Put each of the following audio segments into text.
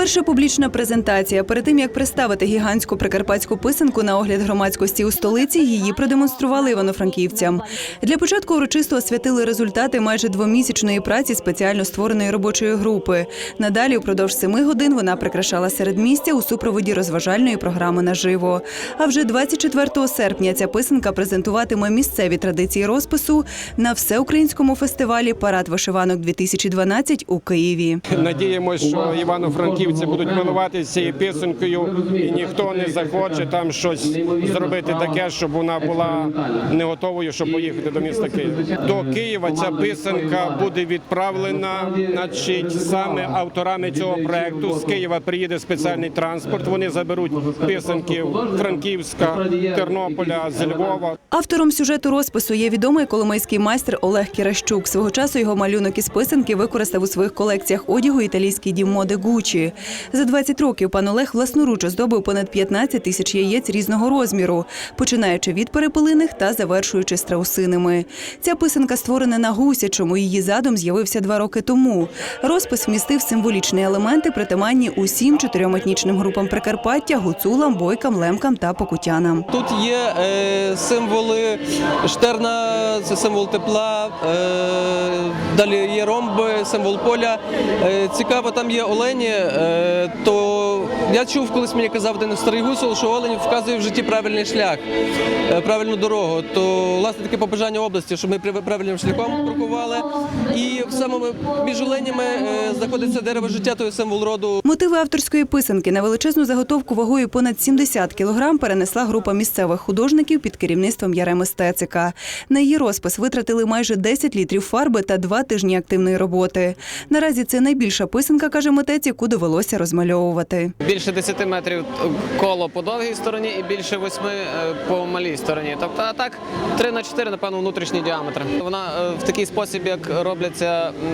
Перша публічна презентація. Перед тим як представити гігантську прикарпатську писанку на огляд громадськості у столиці, її продемонстрували івано-франківцям. Для початку урочисто освятили результати майже двомісячної праці спеціально створеної робочої групи. Надалі, упродовж семи годин, вона прикрашала середмістя у супроводі розважальної програми наживо. А вже 24 серпня ця писанка презентуватиме місцеві традиції розпису на всеукраїнському фестивалі Парад вишиванок 2012 у Києві. Надіємося, що івано-франківці будуть милуватися цією писанкою, і ніхто не захоче там щось зробити таке, щоб вона була не готовою, щоб поїхати до міста Києва. До Києва ця писанка буде відправлена, значить, саме авторами цього проекту. З Києва приїде спеціальний транспорт. Вони заберуть писанки Франківська, Тернополя, з Львова. Автором сюжету розпису є відомий коломийський майстер Олег Кіращук. Свого часу його малюнок із писанки використав у своїх колекціях одягу італійський дім моди Гучі. За 20 років пан Олег власноруч оздобив понад 15 тисяч яєць різного розміру, починаючи від перепелиних та завершуючи страусинами. Ця писанка створена на гусячому. Її задум з'явився два роки тому. Розпис вмістив символічні елементи, притаманні усім чотирьом етнічним групам Прикарпаття гуцулам, бойкам, лемкам та покутянам. Тут є е, символи штерна, це символ тепла, е, далі є ромби, символ поля. Е, цікаво, там є олені. Е, то я чув, колись мені казав один старий гусол, що олень вказує в житті правильний шлях, е, правильну дорогу. То власне таке побажання області, щоб ми правильним шляхом крокували. І в між оленями е, знаходиться дерево життя, то є символ роду. Мотиви авторської писанки на величезну заготовку вагою понад 70 кілограм перенесла група місцевих художників під керівництвом Яреми Стецика. На її розпис витратили майже 10 літрів фарби та два тижні активної роботи. Наразі це найбільша писанка, каже митець, яку довелося розмальовувати. Більше 10 метрів коло по довгій стороні і більше 8 по малій стороні. Тобто, а так 3 на 4, напевно, внутрішній діаметр. Вона е, в такий спосіб, як робляться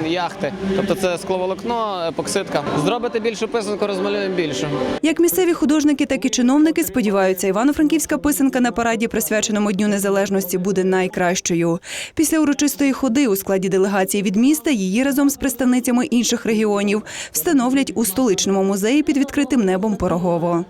яхти. Тобто це скловолокно, епоксидка. Зробити більшу писанку, розмалюємо більшу. Як місцеві художники, так і чиновники сподіваються, івано-франківська писанка на параді, присвяченому Дню Незалежності, буде найкращою. Після урочистої ходи у складі делегації від міста її разом з представницями інших регіонів встановлять у столичному музеї під відкритим небом Порогово.